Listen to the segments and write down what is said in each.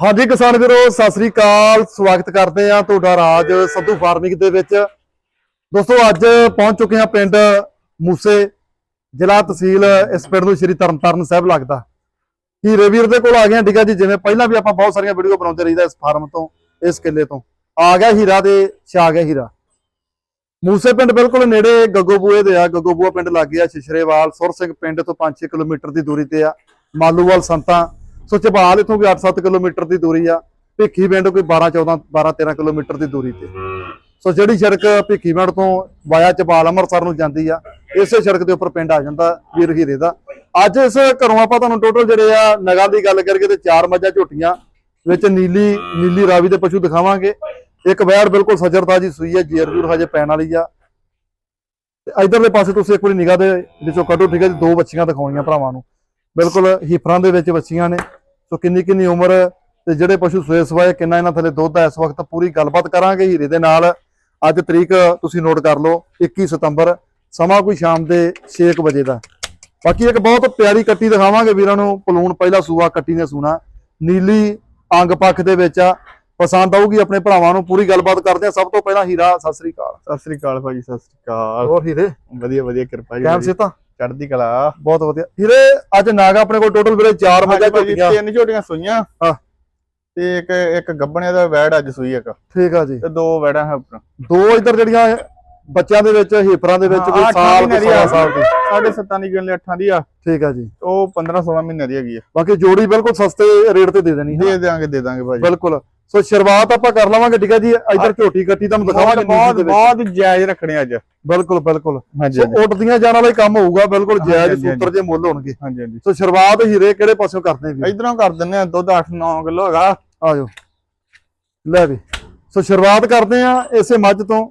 ਹਾਂਜੀ ਕਿਸਾਨ ਵੀਰੋ, ਸਤਿ ਸ੍ਰੀ ਅਕਾਲ। ਸਵਾਗਤ ਕਰਦੇ ਆ ਤੁਹਾਡਾ ਰਾਜ ਸੰਧੂ ਫਾਰਮਿੰਗ ਦੇ ਵਿੱਚ। ਦੋਸਤੋ, ਅੱਜ ਪਹੁੰਚ ਚੁੱਕੇ ਆ ਪਿੰਡ ਮੂਸੇ, ਜ਼ਿਲ੍ਹਾ ਤਹਿਸੀਲ ਇਸ ਪਿੰਡ ਨੂੰ ਸ਼੍ਰੀ ਤਰਨਤਾਰਨ ਸਾਹਿਬ ਲੱਗਦਾ। ਹੀਰੇ ਵੀਰ ਦੇ ਕੋਲ ਆ ਗਏ ਆ ਠੀਕ ਜੀ, ਜਿਵੇਂ ਪਹਿਲਾਂ ਵੀ ਆਪਾਂ ਬਹੁਤ ਸਾਰੀਆਂ ਵੀਡੀਓ ਬਣਾਉਂਦੇ ਰਹੀਦਾ ਇਸ ਫਾਰਮ ਤੋਂ, ਇਸ ਕਿੱਲੇ ਤੋਂ। ਆ ਗਿਆ ਹੀਰਾ ਦੇ ਛਾ ਗਿਆ ਹੀਰਾ। ਮੂਸੇ ਪਿੰਡ ਬਿਲਕੁਲ ਨੇੜੇ ਗੱਗੋਬੂਏ ਦੇ ਆ। ਗੱਗੋਬੂਆ ਪਿੰਡ ਲੱਗ ਗਿਆ ਸ਼ਿਸ਼ਰੇਵਾਲ ਸੁਰ ਸਿੰਘ ਪਿੰਡ ਤੋਂ 5-6 ਕਿਲੋਮੀਟਰ ਦੀ ਦੂਰੀ ਤੇ ਆ। ਮਾਲੂਵਾਲ ਸੰਤਾਂ ਸੋ ਚਬਾਲ ਇਥੋਂ ਵੀ 8-7 ਕਿਲੋਮੀਟਰ ਦੀ ਦੂਰੀ ਆ, ਭਿੱਖੀ ਪਿੰਡ ਕੋਈ 12-14 12-13 ਕਿਲੋਮੀਟਰ ਦੀ ਦੂਰੀ ਤੇ। ਸੋ ਜਿਹੜੀ ਸੜਕ ਭਿੱਖੀ ਪਿੰਡ ਤੋਂ ਵਾਇਆ ਚਬਾਲ ਅੰਮ੍ਰਿਤਸਰ ਨੂੰ ਜਾਂਦੀ ਆ, ਇਸੇ ਸੜਕ ਦੇ ਉੱਪਰ ਪਿੰਡ ਆ ਜਾਂਦਾ ਵੀਰ ਹੀਰੇ ਦਾ। ਅੱਜ ਇਸ ਘਰੋਂ ਆਪਾਂ ਤੁਹਾਨੂੰ ਟੋਟਲ ਜਿਹੜੇ ਆ ਨਗਾਂ ਦੀ ਗੱਲ ਕਰਕੇ ਤੇ ਚਾਰ ਮੱਝਾਂ ਝੋਟੀਆਂ, ਵਿੱਚ ਨੀਲੀ ਨੀਲੀ ਰਾਵੀ ਦੇ ਪਸ਼ੂ ਦਿਖਾਵਾਂਗੇ। ਇੱਕ ਵੈੜ ਬਿਲਕੁਲ ਸਜਰਤਾ ਜੀ ਸੂਈ ਹੈ ਜੇਰ ਜੂਰ ਹਜੇ ਪੈਣ ਵਾਲੀ ਆ। ਤੇ ਇਧਰਲੇ ਪਾਸੇ ਤੁਸੀਂ ਇੱਕ ਵਾਰੀ ਨਿਗਾਹ ਦੇ ਵਿੱਚੋਂ ਕੱਢੋ, ਠੀਕ ਹੈ ਜੀ, ਦੋ ਬੱਚੀਆਂ ਦਿਖਾਉਣੀਆਂ ਭਰਾਵਾਂ ਨੂੰ। ਬਿਲਕੁਲ ਹੀਫਰਾਂ ਦੇ ਵਿੱਚ ਬੱਚੀਆਂ ਨੇ। ਸੋ ਕਿੰਨੀ ਕਿੰਨੀ ਉਮਰ ਤੇ ਜਿਹੜੇ ਪਸ਼ੂ ਸੋਏ ਸਵਾਏ ਕਿੰਨਾ ਇਹਨਾਂ ਥੱਲੇ ਦੁੱਧ ਹੈ ਇਸ ਵਕਤ ਪੂਰੀ ਗੱਲਬਾਤ ਕਰਾਂਗੇ ਹੀਰੇ ਦੇ ਨਾਲ। ਅੱਜ ਤਰੀਕ ਤੁਸੀਂ ਨੋਟ ਕਰ ਲਓ 21 ਸਤੰਬਰ ਸਮਾਂ ਕੋਈ ਸ਼ਾਮ ਦੇ 6 ਵਜੇ ਦਾ। ਬਾਕੀ ਇੱਕ ਬਹੁਤ ਪਿਆਰੀ ਕੱਟੀ ਦਿਖਾਵਾਂਗੇ ਵੀਰਾਂ ਨੂੰ ਪਲੂਣ ਪਹਿਲਾ ਸੂਆ ਕੱਟੀ ਨੇ ਸੂਣਾ। ਨੀਲੀ ਅੰਗ ਪੱਖ ਦੇ ਵਿੱਚ ਆ। ਪਸੰਦ ਆਊਗੀ ਆਪਣੇ ਭਰਾਵਾਂ ਨੂੰ ਪੂਰੀ ਗੱਲਬਾਤ ਕਰਦੇ ਆ ਸਭ ਤੋਂ ਪਹਿਲਾਂ ਹੀਰਾ ਸਤਿ ਸ੍ਰੀ ਅਕਾਲ। ਸਤਿ ਸ੍ਰੀ ਅਕਾਲ ਭਾਜੀ ਸਤਿ ਸ੍ਰੀ ਅਕਾਲ। ਹੋਰ ਹੀਰੇ? ਵਧੀਆ ਵਧੀਆ ਕਿਰਪਾ ਜੀ ਕੈਮ ਭਾਜੀ। ਸਿੱਤਾ ਚੜ੍ਹਦੀ ਕਲਾ। ਬਹੁਤ ਵਧੀਆ। ਹੀਰੇ ਅੱਜ ਨਾਗ ਆਪਣੇ ਕੋਲ ਟੋਟਲ ਵੀਰੇ ਚਾਰ ਮੱਝਾਂ ਹਾਂਜੀ ਭਾਜੀ, ਝੋਟੀਆਂ। ਤਿੰਨ ਝੋਟੀਆਂ ਸੂਈਆਂ। ਹਾਂ। ਤੇ ਇੱਕ ਇੱਕ ਗੱਬਣੇ ਦਾ ਵੈੜ ਅੱਜ ਸੂਈ ਇੱਕ। ਠੀਕ ਆ ਜੀ। ਤੇ ਦੋ ਵੈੜਾਂ ਹੈ ਦੋ ਇੱਧਰ ਜਿਹੜੀਆਂ ਬੱਚਿਆਂ ਦੇ ਵਿੱਚ ਹੀਫਰਾਂ ਦੇ ਵਿੱਚ ਕੋਈ ਸਾਲ ਦੀ ਸਾਲ ਦੀ। ਸਾਢੇ ਸੱਤਾਂ ਦੀ ਗੱਲ ਅੱਠਾਂ ਦੀ ਆ। ਠੀਕ ਆ ਜੀ। ਉਹ 15 16 ਮਹੀਨੇ ਦੀ ਹੈਗੀ ਆ। ਬਾਕੀ ਜੋੜੀ ਬਿਲਕੁਲ ਸਸਤੇ ਰੇਟ ਤੇ ਦੇ ਦੇਣੀ ਹੈ ਦੇ ਦਿਆਂਗੇ ਦੇ ਦਾਂਗੇ ਭਾਜੀ। ਬਿਲਕੁਲ। ਸੋ ਸ਼ੁਰੂਆਤ ਆਪਾਂ ਕਰ ਲਵਾਂਗੇ ਠੀਕ ਹੈ ਜੀ? ਇੱਧਰ ਝੋਟੀ ਕੱਟੀ ਤੁਹਾਨੂੰ ਦਿਖਾਵਾਂਗੇ ਬਹੁਤ ਦੇ ਬਹੁਤ ਜਾਇਜ਼ ਰੱਖਣੇ ਅੱਜ। ਬਿਲਕੁਲ ਬਿਲਕੁਲ। ਹਾਂਜੀ ਸੋ ਉੱਡਦੀਆਂ ਜਾਣ ਵਾਲਾ ਹੀ ਕੰਮ ਹੋਊਗਾ ਬਿਲਕੁਲ ਜਾਇਜ਼ ਸੂਤਰ ਜੇ ਮੁੱਲ ਹੋਣਗੇ। ਹਾਂਜੀ ਹਾਂਜੀ। ਸੋ ਸ਼ੁਰੂਆਤ ਹੀਰੇ ਕਿਹੜੇ ਪਾਸਿਓਂ ਕਰਦੇ ਵੀ ਇਧਰੋਂ ਕਰ ਦਿੰਨੇ ਆ ਦੁੱਧ 8 9 ਕਿਲੋ ਹੈਗਾ। ਆ ਜਾਓ ਲੈ ਵੀ। ਸੋ ਸ਼ੁਰੂਆਤ ਕਰਦੇ ਆ ਇਸੇ ਮੱਝ ਤੋਂ।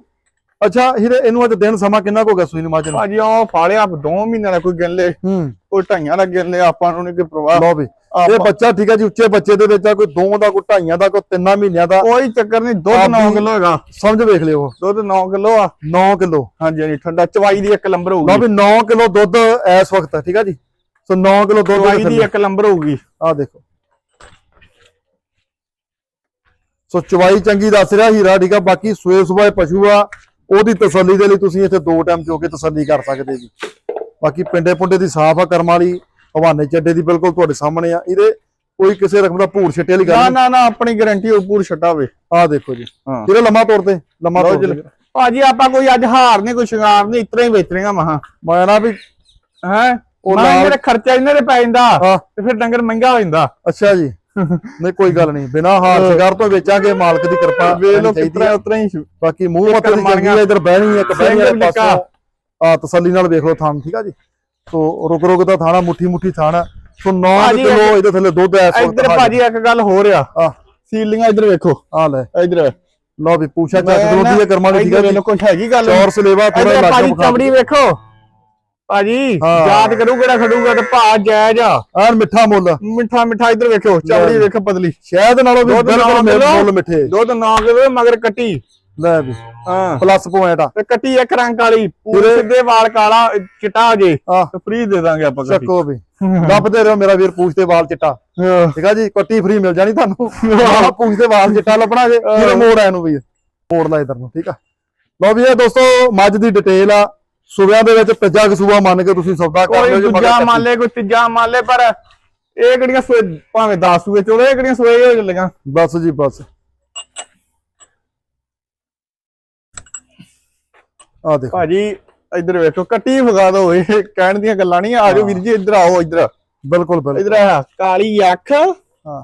ਅੱਛਾ ਹੀਰੇ ਇਹਨੂੰ ਅੱਜ ਦਿਨ ਸਮਾਂ ਕਿੰਨਾ ਕੁ ਗਿਆ ਸੂਈ ਨੂੰ ਮੱਝ ਨੂੰ? ਭਾਜੀ ਉਹ ਫਾਲਿਆ 2 ਮਹੀਨਿਆਂ ਦਾ ਕੋਈ ਗਿਣ ਲੈ। ਹੂੰ। ਕੋਈ ਢਾਈਆਂ ਦਾ ਗਿਣ ਲੈ ਆਪਾਂ ਨੂੰ ਨਹੀਂ ਕੋਈ ਪ੍ਰਵਾਹ। ਲਓ ਵੀ ਇਹ ਬੱਚਾ ਠੀਕ ਹੈ ਜੀ ਉੱਚੇ ਬੱਚੇ ਦੇ ਵਿੱਚ ਆ ਕੋਈ ਦੋ ਦਾ ਕੋਈ ਢਾਈਆਂ ਦਾ ਕੋਈ ਤਿੰਨਾਂ ਮਹੀਨਿਆਂ ਦਾ। ਕੋਈ ਚੱਕਰ ਨਹੀਂ ਦੁੱਧ ਆਪ 9 ਵੀ- ਕਿਲੋ ਹੈਗਾ। ਸਮਝ ਵੇਖ ਲਿਓ। ਦੁੱਧ 9 ਕਿਲੋ ਆ। 9 ਕਿਲੋ। ਹਾਂਜੀ ਹਾਂਜੀ ਠੰਡਾ। ਚਵਾਈ ਦੀ ਇੱਕ ਲੰਬਰ ਲਓ ਹੋਊਗੀ ਵੀ 9 ਕਿਲੋ ਦੁੱਧ ਇਸ ਵਕਤ ਠੀਕ ਹੈ ਜੀ? ਸੋ 9 ਕਿਲੋ ਦੁੱਧ ਚਵਾਈ ਦੀ ਇੱਕ ਲੰਬਰ ਹੋਊਗੀ। ਆ ਦੇਖੋ। ਸੋ ਚਵਾਈ ਚੰਗੀ ਦੱਸ ਰਿਹਾ ਹੀਰਾ ਠੀਕ ਆ? ਬਾਕੀ ਸੂਏ ਸੁਬਾਏ ਪਸ਼ੂ ਆ ਉਹਦੀ ਤਸੱਲੀ ਦੇ ਲਈ ਤੁਸੀਂ ਇੱਥੇ ਦੋ ਟਾਈਮ ਚੋ ਕੇ ਤਸੱਲੀ ਕਰ ਸਕਦੇ ਜੀ। ਬਾਕੀ ਪਿੰਡੇ ਪੁੰਡੇ ਦੀ ਸਾਫ਼ ਆ ਕਰਮ ਵਾਲੀ ਹਵਾਨੇ ਚੱਡੇ ਦੀ ਬਿਲਕੁਲ ਤੁਹਾਡੇ ਸਾਹਮਣੇ ਆ। ਇਹਦੇ ਕੋਈ ਕਿਸੇ ਰਕਮ ਦਾ ਭੂਰ ਛਿੱਟੇ ਵਾਲੀ ਨਾ ਗੱਲ ਨਾ ਨਾ ਆਪਣੀ ਗਾਰੰਟੀ ਉਹ ਪੂਰ ਛੱਟਾ ਹੋਵੇ ਆ ਦੇਖੋ ਜੀ। ਇਹਦੇ ਲੰਮਾ ਤੋੜ ਤੇ ਲੰਮਾ ਤੋੜ ਜੀ। ਭਾਜੀ ਆਪਾਂ ਕੋਈ ਅੱਜ ਹਾਰ ਨਹੀਂ ਕੋਈ ਸ਼ਿੰਗਾਰ ਨਹੀਂ ਇਤਰਾ ਹੀ ਵੇਚਣੀਆਂ ਮਹਾ ਮੈਂ ਨਾ ਵੀ ਹੈ? ਉਹ ਨਾਲ- ਮੇਰੇ ਖਰਚਾ ਇਹਨਾਂ ਦੇ ਪੈ ਜਾਂਦਾ ਤੇ ਫਿਰ ਡੰਗਰ ਮਹਿੰਗਾ ਹੋ ਜਾਂਦਾ। ਅੱਛਾ ਜੀ। ਨਹੀਂ ਕੋਈ ਗੱਲ ਨਹੀਂ। ਬਿਨਾ ਹਾਰ ਸ਼ਿੰਗਾਰ ਤੋਂ ਵੇਚਾਂਗੇ ਮਾਲਕ ਦੀ ਕਿਰਪਾ ਵੇਖ ਚਾਹੀਦੀ ਕਿਤਰਾ। ਉਤਰਾ ਹੀ ਬਾਕੀ ਮੂੰਹ ਮੱਥੇ ਦੀ ਚੰਗੀ ਇਧਰ ਬਹਿਣੀ ਇੱਕ ਬਹਿਣੀ ਸਿੰਘ ਵਾਲੇ। ਪਾਸੋਂ। ਆ ਤਸੱਲੀ ਨਾਲ ਵੇਖ ਲਓ ਥਾਂ ਠੀਕ ਆ ਜੀ? ਸੋ ਰੁਕ ਰੁਕ ਦਾ ਥਾਣਾ ਮੁੱਠੀ ਮੁੱਠੀ ਥਾਣਾ। ਸੋ 9 ਭਾਜੀ ਕਿਲੋ ਇਹਦੇ ਥੱਲੇ ਦੁੱਧ ਐ ਇਸ ਇੱਧਰ ਭਾਜੀ ਇੱਕ ਗੱਲ ਹੋ ਰਿਹਾ ਆ। ਸੀਲਿੰਗਾਂ ਇੱਧਰ ਵੇਖੋ। ਆ ਲੈ। ਇੱਧਰ। ਲਓ ਵੀ ਪੂਛਾ ਚੱਕ ਹੈ ਕਰਮਾਂ ਦੀ ਠੀਕ ਆ ਹੈਗੀ ਗੱਲ। ਚੌਰ ਸਲੇਵਾ ਥੋੜਾ ਲੱਗ ਭਾਜੀ ਚਮੜੀ ਵੇਖੋ। ਭਾਜੀ ਹਾਂ। ਯਾਦ ਕਰੂ ਕਿਹੜਾ ਖੜੂਗਾ ਤੇ ਭਾ ਜਾਇਜ਼ ਆ। ਐਨ ਮਿੱਠਾ ਮੁੱਲ। ਮਿੱਠਾ ਮਿੱਠਾ ਇੱਧਰ ਵੇਖੋ ਚਮੜੀ ਵੇਖੋ ਪਤਲੀ। ਸ਼ਾਇਦ ਨਾਲੋਂ ਵੀ ਦੁੱਧ ਬਿਲਕੁਲ ਨਾਲ ਮਿਲ- ਮਿਲੋ। ਮੁੱਲ ਮਿੱਠੇ। ਦੁੱਧ 9 ਕਿਲੋ ਮਗਰ ਕੱਟੀ। ਲੈ ਵੀ। ਹਾਂ। ਪਲੱਸ ਪੁਆਇੰਟ ਆ। ਤੇ ਕੱਟੀ ਇੱਕ ਰੰਗ ਵਾਲੀ ਪੂਰੇ ਸਿੱਧੇ ਵਾਲ ਕਾਲਾ ਚਿੱਟਾ ਹੋ ਜੇ। ਆ ਤੇ ਫ੍ਰੀ ਦੇ ਦਾਂਗੇ ਆਪਾਂ ਕੱਟੀ। ਚੱਕੋ ਵੀ। ਲੱਭਦੇ ਰਹੋ ਮੇਰਾ ਵੀਰ ਪੂਛ ਤੇ ਵਾਲ ਚਿੱਟਾ। ਠੀਕ ਆ ਜੀ ਕੱਟੀ ਫ੍ਰੀ ਮਿਲ ਜਾਣੀ ਤੁਹਾਨੂੰ। ਆਹ ਪੂਛ ਤੇ ਵਾਲ ਚਿੱਟਾ ਲੱਭਣਾ ਜੇ ਫਿਰ ਮੋੜ ਆ ਇਹਨੂੰ ਵੀ। ਮੋੜ ਲਾ ਇਧਰ ਨੂੰ ਠੀਕ ਆ। ਲਓ ਵੀ ਇਹ ਦੋਸਤੋ ਮੱਝ ਦੀ ਡਿਟੇਲ ਆ। ਸੂਬਿਆਂ ਦੇ ਵਿੱਚ ਤੀਜਾ ਕਸੂਆ ਮੰਨ ਕੇ ਤੁਸੀਂ ਸੌਦਾ ਕਰ ਕੋਈ ਲਿਓ ਜੀ ਦੂਜਾ ਕੱਟੀ। ਮੰਨ ਲੈ ਕੋਈ ਤੀਜਾ ਮੰਨ ਲੈ ਪਰ ਇਹ ਕਿਹੜੀਆਂ ਸੋਏ ਭਾਵੇਂ 10 ਸੂਏ ਚੋਲੇ ਇਹ ਕਿਹੜੀਆਂ ਸੋਏ ਹੋ ਚੱਲੀਆਂ? ਬਸ ਜੀ ਬਸ। ਆ ਦੇਖੋ। ਭਾਜੀ ਇੱਧਰ ਵੇਖੋ ਕੱਟੀ ਫਗਾ ਦੋ ਇਹ ਕਹਿਣ ਦੀਆਂ ਗੱਲਾਂ ਨਹੀਂ ਆਜੋ ਵੀਰ ਜੀ ਇੱਧਰ ਆਓ ਇੱਧਰ। ਬਿਲਕੁਲ ਬਿਲਕੁਲ। ਇੱਧਰ ਆ ਕਾਲੀ ਅੱਖ। ਹਾਂ।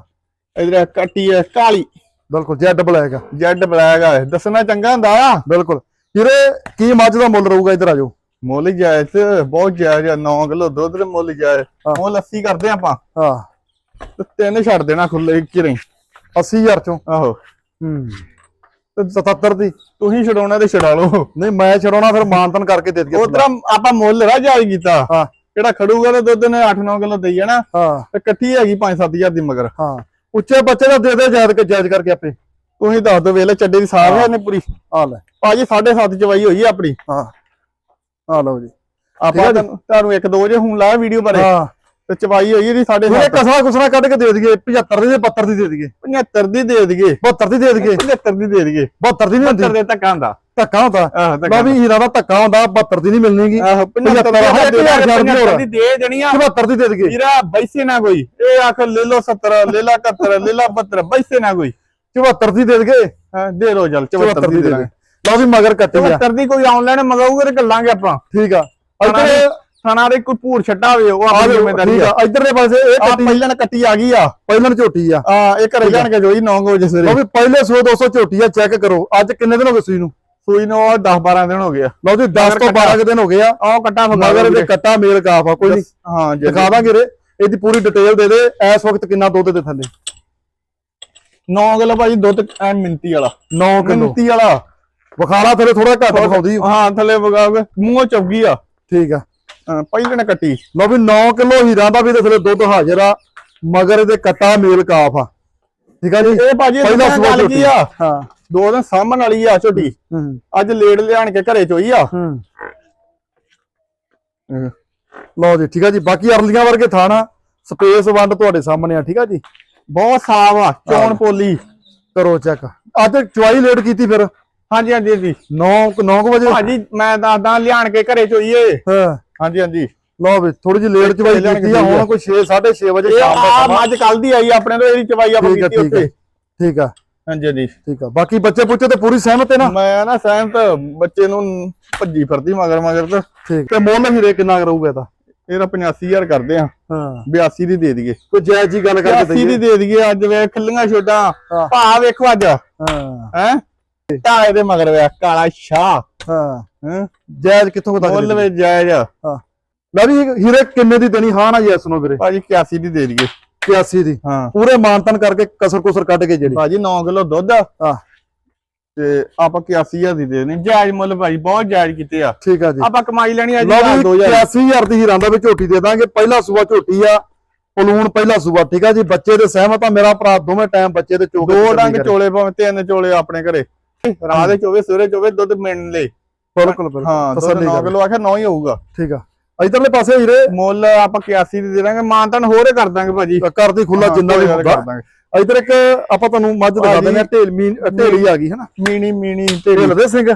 ਇੱਧਰ ਕਾਟੀ ਹੈ ਕਾਲੀ। ਬਿਲਕੁਲ ਜੈਡ ਬਲੈਕ ਆ। ਜੈਡ ਬਲੈਕ ਆ ਦੱਸਣਾ ਚੰਗਾ ਹੁੰਦਾ। ਆ ਬਿਲਕੁਲ। ਵੀਰੇ ਕੀ ਮੱਝ ਦਾ ਮੁੱਲ ਰਹੂਗਾ ਇੱਧਰ ਆ ਜਾਓ। ਮੁੱਲ ਜਾਇਜ਼ ਬਹੁਤ ਜਾਇਜ਼ ਆ 9 ਕਿਲੋ ਦੁੱਧ ਦੇ ਮੁੱਲ ਜਾਇਜ਼। ਹਾਂ। ਮੁੱਲ 80 ਕਰਦੇ ਆਪਾਂ। ਹਾਂ। ਤੇ ਤਿੰਨ ਛੱਡ ਦੇਣਾ ਖੁੱਲੇ ਕਿਰੇ 80000 ਚੋਂ। ਆਹੋ। ਹੂੰ। ਤੇ 77 ਦੀ। ਤੁਸੀਂ ਛਡਾਉਣਾ ਤੇ ਛਡਾ ਲਓ। ਨਹੀਂ ਮੈਂ ਛਡਾਉਣਾ ਫਿਰ ਮਾਨਤਨ ਕਰਕੇ ਦੇ ਦਈਏ। ਉਧਰ ਆਪਾਂ ਮੁੱਲ ਰਾ ਜਾਇਜ਼ ਕੀਤਾ। ਹਾਂ। ਜਿਹੜਾ ਖੜੂਗਾ ਤੇ ਦੁੱਧ ਨੇ 8-9 ਕਿਲੋ ਦੇਈ ਜਾਣਾ। ਹਾਂ। ਤੇ ਇਕੱਠੀ ਹੈਗੀ 5-7000 ਦੀ ਮਗਰ। ਹਾਂ। ਉੱਚੇ ਬੱਚੇ ਦਾ ਦੇ ਦੇ ਜਾਇਦ ਕੇ ਜਾਇਜ਼ ਕਰਕੇ ਆਪੇ। ਤੁਸੀਂ ਦੱਸ ਦੋ ਵੇਲੇ ਚੱਡੇ ਦੀ ਸਾਰ ਹੈ ਨੇ ਪੂਰੀ। ਆ ਲੈ। ਭਾਜੀ 7.5 ਚਵਾਈ ਹੋਈ ਆ ਆਪਣੀ। ਹਾਂ। ਆ ਲਓ ਜੀ। ਆਪਾਂ ਤੁਹਾਨੂੰ ਇੱਕ ਦੋ ਜੇ ਹੁਣ ਲਾਇਆ ਵੀਡੀਓ ਬਾਰੇ। ਹਾਂ। ਤੇ ਚਵਾਈ ਹੋਈ ਇਹਦੀ ਉਹਨੇ 7.5 ਕਸਰਾ ਕੁਸਰਾ ਕੱਢ ਕੇ ਦੇ ਦਈਏ। 75 ਦੀ ਤੇ 72 ਦੀ ਦੇ ਦਈਏ। 75 ਦੀ ਦੇ ਦਈਏ। 72 ਦੀ ਦੇ ਦਈਏ। 75 ਦੀ ਦੇ ਦਈਏ। 72 ਦੀ ਨਹੀਂ 75 ਹੁੰਦੀ ਦੇ ਧੱਕਾ ਹੁੰਦਾ। ਧੱਕਾ ਹੁੰਦਾ। ਧੱਕਾ ਵੀ ਹੀਰਾ ਦਾ ਧੱਕਾ ਹੁੰਦਾ 72 ਦੀ ਨਹੀਂ ਮਿਲਣੀਗੀ। ਆਹ 75 75 ਹਜ਼ਾਰ ਦੇ ਦੀ ਹੋਰ। ਦੇਣੀ ਆ। 74 ਦੀ ਦੇ ਦਈਏ। ਵੀਰਾ ਬੈਸੇ ਨਾ ਕੋਈ। ਇਹ ਆਖ ਲੈ ਲੋ 70 ਲੈ ਲਾ 71 ਲੈ ਲਾ 72 ਬੈਸੇ ਨਾ ਕੋਈ। 74 ਦੀ ਦੇ ਹਾਂ ਦੇ ਲੋ ਜਲ 74 74 ਦੀ ਦੀ ਦੇ ਦੇ ਦੇ ਲਓ ਵੀ ਮਗਰ ਕੱਟੀ ਆ 74 ਦੀ ਕੋਈ ਆਨਲਾਈਨ ਮੰਗਾਊਗਾ ਤੇ ਗੱਲਾਂਗੇ ਆਪਾਂ। ਠੀਕ ਆ। ਇੱਧਰ ਦੇ ਥਾਣਾ ਦੇ ਕੋਈ ਭੂਰ ਛੱਟਾ ਹੋਵੇ ਉਹ ਆ ਆਪਣੀ ਜ਼ਿੰਮੇਵਾਰੀ ਆ। ਇਧਰਲੇ ਪਾਸੇ ਇਹ ਕੱਟੀ ਪਹਿਲਾਂ ਕੱਟੀ ਆ ਗਈ ਆ। ਪਹਿਲਾਂ ਝੋਟੀ ਆ। ਆ। ਇਹ ਘਰੇ ਜਾਣ ਕੇ ਜੋਈ 9 ਵਜੇ ਸਵੇਰੇ। ਵੀ ਪਹਿਲੇ 100 200 ਝੋਟੀ ਆ ਚੈੱਕ ਕਰੋ। ਅੱਜ ਕਿੰਨੇ ਦਿਨ ਹੋ ਗਏ ਸੂਈ ਨੂੰ? ਸੂਈ ਨੂੰ 10 12 ਦਿਨ ਹੋ ਗਏ ਆ। ਲਓ ਜੀ 10 ਤੋਂ 12 ਕੁ ਦਿਨ ਹੋ ਗਏ ਆ। ਆਹ ਕੱਟਾ ਮਗਰ ਇਹਦੇ ਕੱਟਾ ਮੇਲ ਕਾਫ ਆ ਕੋਈ ਨਹੀਂ। ਹਾਂ ਜੀ ਦਿਖਾ ਦਾਂਗੇ ਰੇ ਇਹਦੀ ਪੂਰੀ ਡਿਟੇਲ ਦੇ ਦੇ। ਇਸ ਵਕਤ ਕਿੰਨਾ ਦੁੱਧ ਦੇ ਥੱਲੇ। 9 ਕਿਲੋ ਭਾਜੀ ਦੁੱਧ ਐ ਮਿੰਤੀ ਵਾਲਾ। 9 ਕਿਲੋ। ਮਿੰਤੀ ਵਾਲਾ। ਬੁਖਾਰਾ ਥੱਲੇ ਥੋੜਾ ਘੱਟ ਵਿਖਾਉਂਦੀ। ਹਾਂ ਥੱਲੇ ਵਗਾਓਗੇ ਮੂੰਹੋਂ ਚੌਗੀ ਆ। ਠੀਕ ਆ। ਪਹਿਲੇ ਨੇ ਕੱਟੀ। ਲਓ ਵੀ 9 ਕਿਲੋ ਹੀਰਾ ਦਾ ਵੀ ਥੱਲੇ ਦੁੱਧ ਹਾਜ਼ਰ ਆ ਮਗਰ ਇਹਦੇ ਕੱਟਾ ਮੇਲ ਕਾਫ ਆ। ਠੀਕ ਆ ਜੀ? ਇਹ ਭਾਜੀ ਪਹਿਲਾ ਝੋਟੀ ਕੀ ਆ। ਹਾਂ ਦੋ ਦਿਨ ਸਾਹਮਣ ਵਾਲੀ ਆ ਹੂੰ। ਅੱਜ ਲੇਟ ਲਿਆਣ ਕੇ ਘਰੇ ਚੋਈ ਆ। ਲਓ ਜੀ ਠੀਕ ਆ ਜੀ। ਬਾਕੀ ਅਰਲੀਆਂ ਵਰਗੇ ਥਾਣਾ ਸਪੇਸ ਵੰਡ ਤੁਹਾਡੇ ਸਾਹਮਣੇ ਆ ਠੀਕ ਆ ਜੀ? ਬਹੁਤ ਸਾਫ਼ ਆ ਚੌਣ ਪੋਲੀ। ਕਰੋ ਚੈੱਕ ਅੱਜ ਚੁਆਈ ਲੇਟ ਕੀਤੀ ਫਿਰ? ਹਾਂਜੀ ਹਾਂਜੀ ਜੀ 9 9 ਵਜੇ? ਭਾਜੀ ਮੈਂ ਦੱਸਦਾ ਲਿਆਣ ਕੇ ਘਰੇ ਚੋਈਏ। ਹਾਂ। ਹਾਂਜੀ ਹਾਂਜੀ। ਲਓ ਵੀ ਥੋੜੀ ਜਿਹੀ ਲੇਟ ਕੇ ਕੀਤੀ ਆ ਹੁਣ ਕੋਈ 6 6:30 ਵਜੇ ਸ਼ਾਮ ਦਾ ਆ ਸਮਾਂ। ਅੱਜ ਕੱਲ ਦੀ ਆਈ ਆਪਣੇ ਤੋਂ ਇਹਦੀ ਚਵਾਈ ਆਪਾਂ ਕੀਤੀ ਠੀਕ ਆ। ਉੱਥੇ। ਠੀਕ ਆ। ਹਾਂਜੀ ਹਾਂਜੀ। ਠੀਕ ਆ। ਬਾਕੀ ਬੱਚੇ ਪੁੱਛੇ ਤੇ ਪੂਰੀ ਸਹਿਮਤ ਹੈ ਨਾ? ਮੈਂ ਨਾ ਸਹਿਮਤ ਬੱਚੇ ਨੂੰ ਭੱਜੀ ਫਿਰਦੀ ਮਗਰ ਮਗਰ ਤੇ। ਤੇ ਮੁੱਲ ਹੀਰੇ ਕਿੰਨਾ ਕਰੂਗਾ ਇਹਦਾ ਇਹਦਾ 85000 ਕਰਦੇ ਆ। ਹਾਂ। 82 ਦੀ ਦੇ ਦਈਏ। ਕੋਈ ਜਾਇਜ਼ ਜੀ ਗੱਲ ਕਰਕੇ 82 ਦੀ ਦਈਏ ਦੇ ਦਈਏ ਅੱਜ ਵੇ ਖੱਲੀਆਂ ਛੋਟਾਂ। ਹਾਂ। ਭਾ ਵੇਖੋ ਅੱਜ। ਹਾਂ। ਹੈ? ਕਾਲੇ ਦੇ ਮਗਰ ਵੇ ਕਾਲਾ ਸ਼ਾਹ। ਹਾਂ। ਹੈ? ਜਾਇਜ਼ ਕਿੱਥੋਂ ਤੱਕ ਮੁੱਲ ਵੇ ਜਾਇਜ਼ ਲੈ ਵੀ ਹੀਰੇ ਕਿੰਨੇ ਦੀ ਦੇਣੀ? ਹਾਂ ਨਾ ਯੈਸ ਨੋ ਵੀਰੇ। ਭਾਜੀ 81 ਦੀ ਦੇ ਦਈਏ। 81 ਦੀ। ਹਾਂ। ਪੂਰੇ ਮਾਨਤਨ ਕਰਕੇ ਕਸਰ ਕੁਸਰ ਕੱਢ ਕੇ ਜਿਹੜੀ। ਭਾਜੀ 9 ਕਿਲੋ ਦੁੱਧ। ਹਾਂ। ਤੇ ਆਪਾਂ 81000 ਦੀ ਦੇ ਦੇਣੀ। ਜਾਇਜ਼ ਮੁੱਲ ਭਾਜੀ ਬਹੁਤ ਜਾਇਜ਼ ਕੀਤੇ ਆ। ਠੀਕ ਆ ਜੀ। ਆਪਾਂ ਕਮਾਈ ਲੈਣੀ ਲਓ ਵੀ 2000 81000 ਦੀ ਹੀਰਾਂ ਦਾ ਵੀ ਝੋਟੀ ਦੇ ਦਾਂਗੇ। ਪਹਿਲਾ ਸੂਆ ਝੋਟੀ ਆ ਪਲੂਣ ਪਹਿਲਾ ਸੂਆ ਠੀਕ ਆ ਜੀ। ਬੱਚੇ ਦੇ ਸਹਿਮਤ ਆ ਮੇਰਾ ਭਰਾ ਦੋਵੇਂ ਟਾਈਮ ਬੱਚੇ ਦੇ ਚੋਕੇ ਦੋ ਡੰਗ ਚੋਲੇ ਭਾਵੇਂ ਤਿੰਨ ਚੋਲੇ ਆਪਣੇ ਘਰੇ। ਰਾਤ ਦੇ ਚੋਵੇ ਸਵੇਰੇ ਚੋਵੇ ਦੁੱਧ ਮਿਣ ਲੈ। ਬਿਲਕੁਲ ਬਿਲਕੁਲ। ਹਾਂ ਦੁੱਧ ਤਸੱਲੀ 9 ਕਰ। ਕਿਲੋ ਆਖਿਆ 9 ਹੀ ਹੋਊਗਾ। ਠੀਕ ਆ। ਇਧਰਲੇ ਪਾਸੇ ਹੀਰੇ ਮੁੱਲ ਆਪਾਂ 81 ਦੀ ਦੇ ਦਾਂਗੇ ਮਾਨਤਨ ਹੋਰੇ ਕਰ ਦਾਂਗੇ ਭਾਜੀ। ਕਰਦੀ ਖੁੱਲਾ ਜਿੰਨਾ ਵੀ ਹੁੰਦਾ। ਕਰ ਦਾਂਗੇ। ਇਧਰ ਇੱਕ ਆਪਾਂ ਤੁਹਾਨੂੰ ਮੱਝ ਦਿਖਾ ਦਿੰਦੇ ਆ ਢੇਲ ਮੀਨ ਢੇਲੀ ਆ ਗਈ ਹੈ ਨਾ? ਮੀਣੀ ਮੀਣੀ ਢੇਲ। ਦੇ ਸਿੰਘ?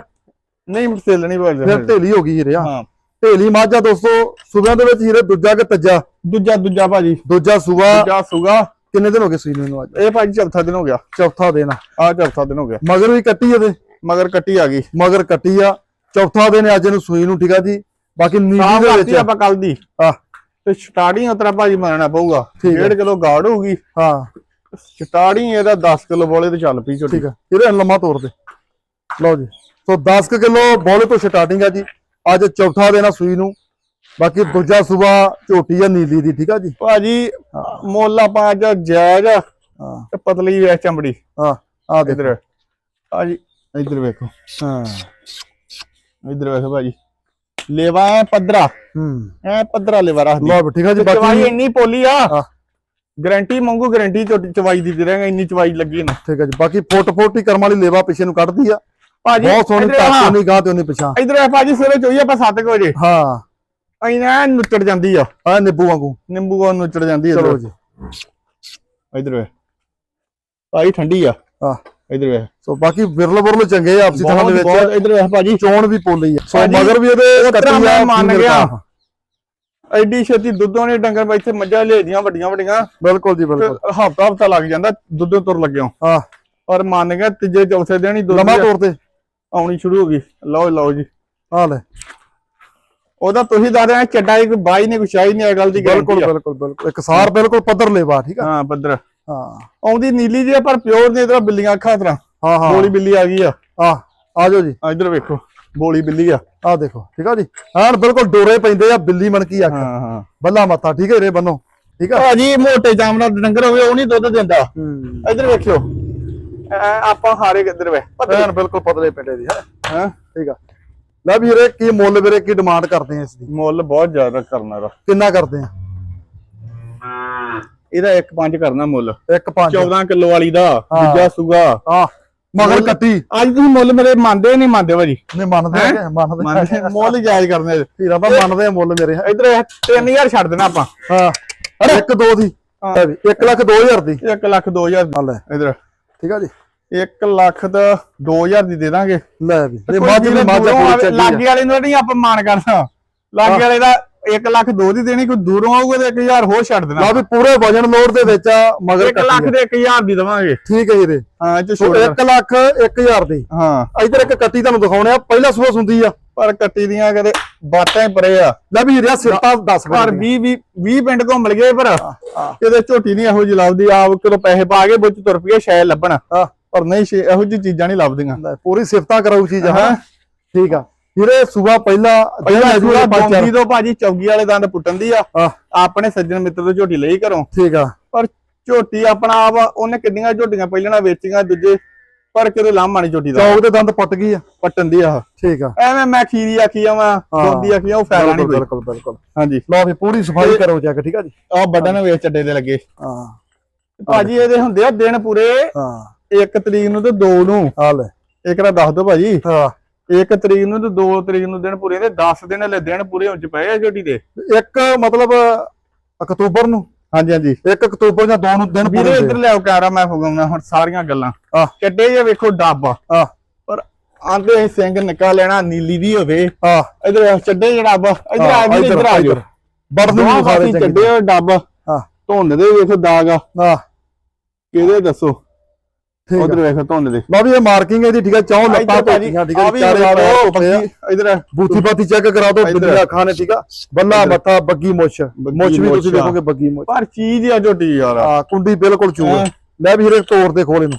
ਨਹੀਂ ਸੇਲਣੀ ਫਿਰ ਬੋਲਦੇ ਢੇਲੀ ਹੋ ਗਈ ਹੀਰੇ ਆ। ਹਾਂ। ਢੇਲੀ ਮੱਝ ਆ ਦੋਸਤੋ ਸੂਬਿਆਂ ਦੇ ਵਿੱਚ ਹੀਰੇ ਦੂਜਾ ਕਿ ਤੱਜਾ? ਦੂਜਾ ਦੂਜਾ ਭਾਜੀ। ਦੂਜਾ ਸੂਬਾ। ਦੂਜਾ ਸੁਗਾ ਕਿੰਨੇ ਦਿਨ ਹੋ ਗਏ ਸੂਈ ਨੂੰ ਅੱਜ? ਇਹ ਭਾਜੀ ਚੌਥਾ ਦਿਨ ਹੋ ਗਿਆ। ਚੌਥਾ ਦਿਨ ਆ। ਚੌਥਾ ਦਿਨ ਹੋ ਗਿਆ। ਮਗਰ ਵੀ ਕੱਟੀ ਇਹਦੇ? ਮਗਰ ਕੱਟੀ ਆ ਗਈ। ਮਗਰ ਕੱਟੀ ਆ। ਚੌਥਾ ਦਿਨ ਅੱਜ ਇਹਨੂੰ ਸੂਈ ਨੂੰ ਠੀਕ ਆ ਜੀ? ਬਾਕੀ ਨੀਲੀ ਦੇ ਵਿੱਚ ਆਪਾਂ ਕੱਲ ਦੀ। ਆ। ਤੇ ਸਟਾਰਟਿੰਗ ਉਤਰਾ ਭਾਜੀ ਮੰਨਣਾ ਪਊਗਾ। ਠੀਕ ਹੈ। 1.5 ਕਿਲੋ ਗਾੜ ਹੋਊਗੀ। ਹਾਂ। ਸਟਾਰਟਿੰਗ ਇਹਦਾ 10 ਕਿਲੋ ਬੋਲੇ ਤੇ ਚੱਲ ਪਈ ਛੋਟੀ ਠੀਕ ਆ ਇਹਦੇ ਲੰਮਾ ਤੋਰ ਦੇ। ਲਓ ਜੀ ਸੋ 10 ਕੁ ਕਿਲੋ ਬੋਲੇ ਤੋਂ ਸਟਾਰਟਿੰਗ ਆ ਜੀ। ਅੱਜ ਚੌਥਾ ਦਿਨ ਆ ਸੂਈ ਨੂੰ। ਬਾਕੀ ਦੂਜਾ ਸੂਬਾ ਝੋਟੀ ਆ ਨੀਲੀ ਦੀ ਠੀਕ ਆ ਜੀ? ਭਾਜੀ ਹਾਂ। ਮੁੱਲ ਆਪਾਂ ਅੱਜ ਜਾਇਜ਼ ਆ ਹਾਂ। ਤੇ ਪਤਲੀ ਵੇ ਚਮੜੀ। ਹਾਂ ਆ ਦੇ ਇਧਰ। ਭਾਜੀ। ਇਧਰ ਵੇਖੋ। ਹਾਂ। ਇਧਰ ਵੇਖੋ ਭਾਜੀ। ਲੇਵਾ ਐ ਪੱਧਰਾ। ਹੂੰ। ਐ ਪੱਧਰਾ ਲੇਵਾ ਰੱਖਦੀ। ਲਓ ਠੀਕ ਆ ਜੀ ਬਾਕੀ ਇੰਨੀ ਪੋਲੀ ਆ। ਹਾਂ। ਗਾਰੰਟੀ ਮੰਗੂ ਗਾਰੰਟੀ ਚਵਾਈ ਦੀ ਦੇ ਰਾਂਗੇ ਇੰਨੀ ਚਵਾਈ ਲੱਗੀ ਨਾ। ਠੀਕ ਆ ਜੀ ਬਾਕੀ ਫੁੱਟ ਫੁੱਟ ਹੀ ਕਰਮ ਵਾਲੀ ਲੇਵਾ ਪਿੱਛੇ ਨੂੰ ਕੱਢਦੀ ਆ। ਭਾਜੀ ਬਹੁਤ ਸੋਹਣੀ ਆ। ਨਹੀਂ ਗਾਹ ਤੇ ਉਹਨੇ ਪਿਛਾਂ। ਇਧਰ ਆ ਭਾਜੀ ਸਵੇਰੇ ਚੋਈ ਆਪਾਂ 7 ਵਜੇ। ਹਾਂ। ਐਨਾ ਨੁੱਚੜ ਜਾਂਦੀ ਆ। ਆ ਨਿੱਬੂ ਵਾਂਗੂ। ਨਿੰਬੂ ਕੋ ਨੁੱਚੜ ਜਾਂਦੀ ਆ ਚਲੋ ਜੀ। ਇਧਰ ਵੇ। ਭਾਈ ਠੰਡੀ ਆ। ਹਾਂ। ਇਧਰ ਵੇ। ਸੋ ਬਾਕੀ ਵਿਰਲ ਵਿਰਲ ਚੰਗੇ ਆ ਆਪਸੀ ਥਾਂ ਦੇ ਵਿੱਚ। ਇਧਰ ਵੇ ਭਾਜੀ। ਚੋਣ ਵੀ ਪੋਲੀ ਆ। ਸੋ ਮਗਰ ਵੀ ਇਹਦੇ ਉਸ ਤਰ੍ਹਾਂ ਕੱਟੀ ਆ ਮੈਂ ਮੰਨ ਗਿਆ। ਐਡੀ ਛੇਤੀ ਦੁੱਧੋਂ ਨੇ ਡੰਗਰ ਬਾ ਇੱਥੇ ਮੱਝਾਂ ਲਿਆਦੀਆਂ ਵੱਡੀਆਂ ਵੱਡੀਆਂ। ਬਿਲਕੁਲ ਜੀ ਬਿਲਕੁਲ। ਹਫਤਾ ਹਫਤਾ ਲੱਗ ਜਾਂਦਾ ਦੁੱਧੋਂ ਤੁਰ ਲੱਗਿਓ। ਹਾਂ। ਪਰ ਮੰਨ ਗਿਆ ਤੀਜੇ ਚੌਥੇ ਦਿਨ ਹੀ ਦੁੱਧ ਲੰਮਾ ਤੌਰ ਤੇ। ਆਉਣੀ ਸ਼ੁਰੂ ਹੋ ਗਈ। ਲਓ ਲਓ ਜੀ। ਆ ਲੈ। ਉਹਦਾ ਤੁਸੀਂ ਦੱਸ ਰਹੇ ਚੱਡਾ ਇੱਕ ਬਾਈ ਨੇ ਕੁਛ ਆਈ ਨਹੀਂ ਇਹ ਗੱਲ ਦੀ ਬਿਲਕੁਲ ਆ। ਬਿਲਕੁਲ ਬਿਲਕੁਲ। ਇੱਕ ਸਾਰ ਬਿਲਕੁਲ ਪੱਧਰ ਲੇਵਾ ਠੀਕ ਆ? ਹਾਂ ਪੱਧਰ। ਹਾਂ। ਆਉਂਦੀ ਨੀਲੀ ਜੀ ਪਰ ਪਿਓਰ ਨੇ ਇਧਰ ਬਿੱਲੀਆਂ ਅੱਖਾਂ ਤਰ੍ਹਾਂ। ਹਾਂ ਹਾਂ। ਬੋਲੀ ਬਿੱਲੀ ਆ ਗਈ ਆ। ਆ ਆ ਜਾਓ ਜੀ। ਆ ਇਧਰ ਵੇਖੋ ਬੋਲੀ ਬਿੱਲੀ ਆ। ਆ ਦੇਖੋ ਠੀਕ ਆ ਜੀ? ਹਾਂ ਬਿਲਕੁਲ ਡੋਰੇ ਪੈਂਦੇ ਆ ਬਿੱਲੀ ਮਣਕੀ ਅੱਖ ਹਾਂ ਹਾਂ। ਬੱਲਾ ਮੱਥਾ ਠੀਕ ਹੈ ਰੇ ਬੰਨੋ ਠੀਕ ਆ? ਭਾਜੀ ਮੋਟੇ ਜਾਮਨਾ ਡੰਗਰ ਹੋਵੇ ਉਹ ਨਹੀਂ ਦੁੱਧ ਦਿੰਦਾ। ਹੂੰ। ਇਧਰ ਵੇਖਿਓ। ਆਪਾਂ ਹਾਰੇ ਇਧਰ ਵੇ? ਐਨ ਬਿਲਕੁਲ ਪਤਲੇ ਪਿੰਡੇ ਦੀ ਹੈ? ਹਾਂ। ਠੀਕ ਆ। ਲੈ ਵੀਰੇ ਕੀ ਮੁੱਲ ਵੀਰੇ ਕੀ ਡਿਮਾਂਡ ਕਰਦੇ ਆ ਇਸ ਦੀ? ਮੁੱਲ ਬਹੁਤ ਜ਼ਿਆਦਾ ਕਰਨਾ ਦਾ ਕਿੰਨਾ ਕਰਦੇ ਆ? ਇਹਦਾ 1.5 ਕਰਨਾ ਮੁੱਲ। ਇੱਕ ਪੰਜ। 14 ਕਿਲੋ ਵਾਲੀ ਦਾ ਹਾਂ। ਦੂਜਾ ਸੂਗਾ। ਆ ਮਗਰ ਕੱਟੀ ਅੱਜ ਤੁਸੀਂ ਮੁੱਲ ਮੇਰੇ ਮੰਨਦੇ ਨਹੀਂ ਮੰਨਦੇ ਭਾਜੀ। ਨਹੀਂ ਮੰਨਦੇ ਮੰਨਦੇ। ਮੁੱਲ ਜਾਇਜ਼ ਕਰਨੇ ਹੀਰਾ ਤਾਂ ਮੰਨਦੇ ਆ ਮੁੱਲ ਮੇਰੇ। ਇਧਰ 3000 ਛੱਡ ਦੇਣਾ ਆਪਾਂ। ਹਾਂ। ਇੱਕ ਦੋ ਦੀ। ਹਾਂ। ਲੈ ਵੀ 1 ਲੱਖ 2000 ਦੀ। 1 ਲੱਖ 2000 ਆ ਲੈ। ਇਧਰ। ਠੀਕ ਆ ਜੀ। 1 ਲੱਖ ਦਾ 2000 ਦੀ ਦੇ ਦਾਂਗੇ। ਲੈ ਵੀ। ਮੱਝ ਮੱਝ ਲਾਗੇ ਵਾਲੇ ਨੂੰ ਨਹੀਂ ਆਪਾਂ ਮਾਨ ਕਰਨਾ। ਲਾਗੇ ਵਾਲੇ ਦਾ 1 ਲੱਖ 2 ਦੀ ਦੇਣੀ ਕੋਈ ਦੂਰੋਂ ਆਊਗਾ ਤੇ 1000 ਹੋਰ ਛੱਡ ਦੇਣਾ। ਲਾ ਵੀ ਪੂਰੇ ਵਜਨ ਲੋਡ ਦੇ ਵਿੱਚ ਆ ਮਗਰ 1 ਲੱਖ ਦੇ 1000 ਦੀ ਦਵਾਂਗੇ। ਠੀਕ ਹੈ ਜੀ ਵੀਰੇ ਹਾਂ ਇਹ ਚ ਛੋੜ 1 ਲੱਖ 1000 ਦੀ। ਹਾਂ। ਇਧਰ ਇੱਕ ਕੱਟੀ ਤੁਹਾਨੂੰ ਦਿਖਾਉਣੇ ਆ ਪਹਿਲਾ ਸੂਆ ਹੁੰਦੀ ਆ। ਪਰ ਕੱਟੀ ਦੀਆਂ ਕਦੇ ਬਾਤਾਂ ਹੀ ਪਰੇ ਆ। ਲੈ ਵੀ ਰਿਆ ਸਿਰਤਾ 10 ਪਰ ਮਿੰਟ 20 20 20 ਪਿੰਡ ਘੁੰਮ ਲਗੇ ਪਰ ਕਿਤੇ ਝੋਟੀ ਨਹੀਂ ਇਹੋ ਜਿਹੀ ਲੱਭਦੀ ਆਪ ਕਿਲੋ ਪੈਸੇ ਪਾ ਕੇ ਵਿੱਚ ਤੁਰ ਪਈਏ ਸ਼ਾਇਦ ਲੱਭਣ। ਪਰ ਨਹੀਂ ਇਹੋ ਜਿਹੀ ਚੀਜ਼ਾਂ ਨਹੀਂ ਲੱਭਦੀਆਂ। ਪੂਰੀ ਸਿਫਤਾਂ ਕਰਾਉ ਚੀਜ਼ ਆ ਠੀਕ ਆ। ਵੀਰੇ ਸੂਆ ਪਹਿਲਾ ਪਹਿਲਾਂ ਤੋਂ ਭਾਜੀ ਚੌਗੀ ਵਾਲੇ ਦੰਦ ਪੁੱਟਣ ਦੀ ਆ। ਹਾਂ। ਆਪਣੇ ਸੱਜਣ ਮਿੱਤਰ ਤੋਂ ਝੋਟੀ ਲਈ ਘਰੋਂ। ਠੀਕ ਆ। ਪਰ ਝੋਟੀ ਆਪਣਾ ਆਪ ਉਹਨੇ ਕਿੰਨੀਆਂ ਝੋਟੀਆਂ ਪਹਿਲਾਂ ਵੇਚੀਆਂ ਦੂਜੇ ਪਰ ਕਿਤੇ ਲਾਮਾ ਨਹੀਂ ਝੋਟੀ ਦਾ। ਚੌਕ ਦੇ ਦੰਦ ਪੱਟ ਗਈ ਆ। ਪੱਟਣ ਦੀ ਆ ਠੀਕ ਆ। ਐਵੇਂ ਮੈਂ ਖੀਰੀ ਆਖੀ ਜਾਵਾਂ ਹਾਂ। ਦੋਂਦੀ ਆਖੀ ਜਾਵਾਂ, ਉਹ ਫਾਇਦਾ ਨਹੀਂ ਬਿਲਕੁਲ ਬਿਲਕੁਲ ਹਾਂਜੀ। ਲਓ ਵੀ ਪੂਰੀ ਸਫ਼ਾਈ ਕਰੋ ਜਾ ਕੇ ਠੀਕ ਆ ਜੀ। ਆਹ ਬਟਨ ਵੇਚ ਚੱਡੇ ਦੇ ਲੱਗੇ। ਹਾਂ। ਭਾਜੀ ਇਹਦੇ ਹੁੰਦੇ ਆ ਦਿਨ ਪੂਰੇ ਹਾਂ। 1 ਤਰੀਕ ਨੂੰ ਤੇ 2 ਨੂੰ। ਆ ਲੈ। ਇੱਕ ਰਾ ਦੱਸ ਦੋ ਭਾਜੀ। ਹਾਂ। 1 ਤਰੀਕ ਨੂੰ ਤੇ 2 ਤਰੀਕ ਨੂੰ ਦਿਨ ਪੂਰੇ ਦੇ 10 ਦਿਨ ਹਲੇ ਦਿਨ ਪੂਰੇ ਹੋ ਚ ਪਏ ਆ ਝੋਟੀ ਦੇ। ਇੱਕ ਮਤਲਬ ਅਕਤੂਬਰ ਨੂੰ? ਹਾਂਜੀ ਹਾਂਜੀ। 1 ਅਕਤੂਬਰ ਜਾਂ 2 ਨੂੰ ਦਿਨ ਵੀਰੇ ਪੂਰੇ ਇੱਧਰ ਲਿਆਓ ਕੈਮਰਾ ਮੈਂ ਫਗਾਉਣਾ ਹੁਣ ਸਾਰੀਆਂ ਗੱਲਾਂ। ਆ ਚੱਡੇ ਜੇ ਵੇਖੋ ਡੱਬ ਆ। ਪਰ ਆਂਦੇ ਅਸੀਂ ਸਿੰਘ ਨਿਕਾ ਲੈਣਾ ਨੀਲੀ ਦੀ ਹੋਵੇ। ਆ ਇਧਰ ਚੱਡੇ ਜਿਹੜਾ ਡੱਬ ਇਧਰ ਆ ਵੀ ਇੱਧਰ ਆ ਜਾਓ। ਦੇ ਪਾਸੇ ਚੰਗੀ ਚੱਡੇ ਡੱਬ ਹਾਂ ਧੁੰਨ ਦੇ ਵੇਖੋ ਦਾਗ ਆ। ਕਿਹਦੇ ਦੱਸੋ? ਉਧਰ ਵੇਖੋ ਧੁੰਨ ਦੇ ਵੀ ਇਹ ਮਾਰਕਿੰਗ ਇਹਦੀ ਠੀਕ ਆ? ਚੌਂ ਲੱਤਾਂ ਧੋਤੀਆਂ ਠੀਕ ਵੀ ਚਾਰੇ ਇਧਰ ਬੂਥੀ ਬਾਤੀ ਚੈੱਕ ਕਰਾ ਇੱਧਰ। ਬਿੱਲੀਆਂ ਅੱਖਾਂ ਨੇ ਠੀਕ ਆ? ਬੱਲਾ ਮੱਥਾ ਬੱਗੀ ਮੁੱਛ। ਮੁੱਛ ਵੀ ਤੁਸੀਂ। ਦੇਖੋਗੇ ਬੱਗੀ ਮੁੱਛ। ਪਰ ਚੀਜ਼ ਆ ਝੋਟੀ ਯਾਰ। ਆ ਕੁੰਡੀ ਬਿਲਕੁਲ ਚੂਰ। ਹਾਂ। ਲੈ ਵੀ ਹੀਰੇ ਤੋੜ ਦੇ ਖੋਲ ਇਹਨੂੰ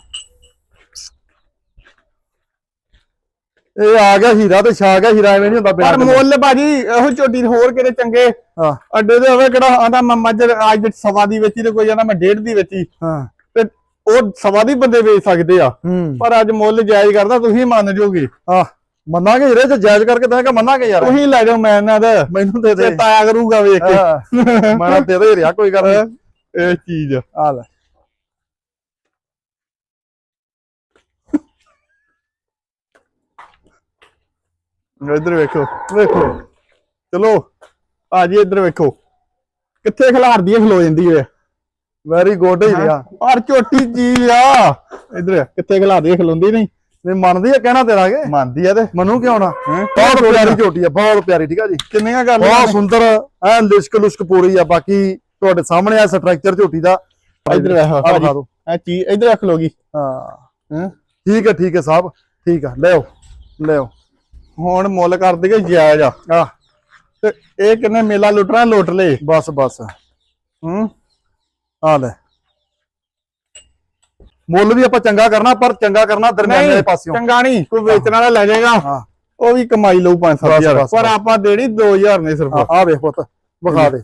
ਇਹ ਆ ਗਿਆ ਹੀਰਾ ਤੇ ਛਾ ਗਿਆ ਹੀਰਾ ਐਵੇਂ ਨਹੀਂ ਹੁੰਦਾ ਪਰ ਮੁੱਲ ਭਾਜੀ ਇਹੋ ਝੋਟੀ ਹੋਰ ਕਿਤੇ ਚੰਗੇ? ਹਾਂ। ਅੱਡੇ ਦੇ ਹੋਵੇ ਕਿਹੜਾ ਆਂਦਾ ਮੈਂ ਮੱਝ ਅੱਜ ਸਵਾ ਦੀ ਵੇਚੀ ਤੇ ਕੋਈ ਆਂਦਾ ਮੈਂ ਡੇਢ ਦੀ ਵੇਚੀ। ਹਾਂ। ਤੇ ਉਹ ਸਵਾ ਦੀ ਬੰਦੇ ਵੇਚ ਸਕਦੇ ਆ। ਪਰ ਅੱਜ ਮੁੱਲ ਜਾਇਜ਼ ਕਰਦਾ ਤੁਸੀਂ ਮੰਨ ਜੋਗੇ ਆ ਮੰਨਾਂਗੇ ਹੀਰੇ ਜੇ ਜਾਇਜ਼ ਕਰਕੇ ਦੇਗਾ ਮੰਨਾਂਗੇ ਯਾਰ। ਤੁਸੀਂ ਲੈ ਜਾਓ ਮੈਂ ਇਹਨਾਂ ਦਾ ਮੈਨੂੰ ਦੇ ਦੇ। ਚੇਤਾ ਆਇਆ ਕਰੂਗਾ ਵੇਖ ਕੇ। ਹਾਂ, ਮੈਂ ਦੇ ਹੀਰਿਆ ਕੋਈ ਗੱਲ ਇਹ ਚੀਜ਼ ਆ। ਲੈ। ਇੱਧਰ ਵੇਖੋ ਵੇਖੋ। ਚਲੋ ਭਾਜੀ ਇੱਧਰ ਵੇਖੋ। ਕਿੱਥੇ ਖਿਲਾਰਦੀ ਹੈ ਖਲੋ ਜਾਂਦੀ ਹੈ ਵੈਰੀ ਗੁੱਡ ਹੀਰਿਆ ਔਰ ਝੋਟੀ ਚੀਜ਼ ਆ। ਇੱਧਰ ਕਿੱਥੇ ਖਿਲਾਰਦੀ ਹੈ ਖਲੋਂਦੀ ਨਹੀਂ? ਨਹੀਂ ਮੰਨਦੀ ਆ ਕਹਿਣਾ ਤੇਰਾ ਕੇ? ਮੰਨਦੀ ਆ ਤੇ। ਮਨੂੰ ਕਿਉਂ ਨਾ? ਹੈਂ? ਬਹੁਤ ਪਿਆਰੀ ਝੋਟੀ ਆ ਬਹੁਤ ਪਿਆਰੀ ਠੀਕ ਆ ਜੀ? ਕਿੰਨੀਆਂ ਗੱਲ ਬਹੁਤ ਸੁੰਦਰ ਐ ਲਿਸ਼ਕ ਲੁਸ਼ਕ ਪੂਰੀ ਆ ਬਾਕੀ ਤੁਹਾਡੇ ਸਾਹਮਣੇ ਆ ਸਟਰਕਚਰ ਝੋਟੀ ਦਾ। ਇੱਧਰ ਦਿਖਾ ਦਿਓ। ਇਹ ਚੀਜ਼ ਇੱਧਰ ਰੱਖ ਲੋਗੀ ਹਾਂ। ਹੈਂ? ਠੀਕ ਹੈ ਠੀਕ ਹੈ ਸਾਹਿਬ ਠੀਕ ਆ ਲਿਓ ਲਿਓ ਹੁਣ ਮੁੱਲ ਕਰ ਦੇਗੇ ਜਾਇਜ਼ ਆ। ਆ। ਤੇ ਇਹ ਕਿੰਨੇ ਮੇਲਾ ਲੁੱਟਣਾ ਲੁੱਟ ਲੇ ਬਸ ਬਸ। ਹੂੰ? ਆ ਲੈ। ਮੁੱਲ ਵੀ ਆਪਾਂ ਚੰਗਾ ਕਰਨਾ ਪਰ ਚੰਗਾ ਕਰਨਾ ਦਰਮਿਆਨੇ ਨਹੀਂ ਪਾਸਿਓਂ। ਚੰਗਾ ਨਹੀਂ ਕੋਈ ਵੇਚਣ ਵਾਲਾ ਲੈ ਜਾਏਗਾ। ਉਹ ਵੀ ਕਮਾਈ ਲਊ 5-7000 ਬਸ, ਪਰ। ਆਪਾਂ ਦੇਣੀ 2000 ਨੇ ਸਿਰਫ। ਆ ਆ ਵੇਖ ਪੁੱਤ ਵਿਖਾ ਦੇ।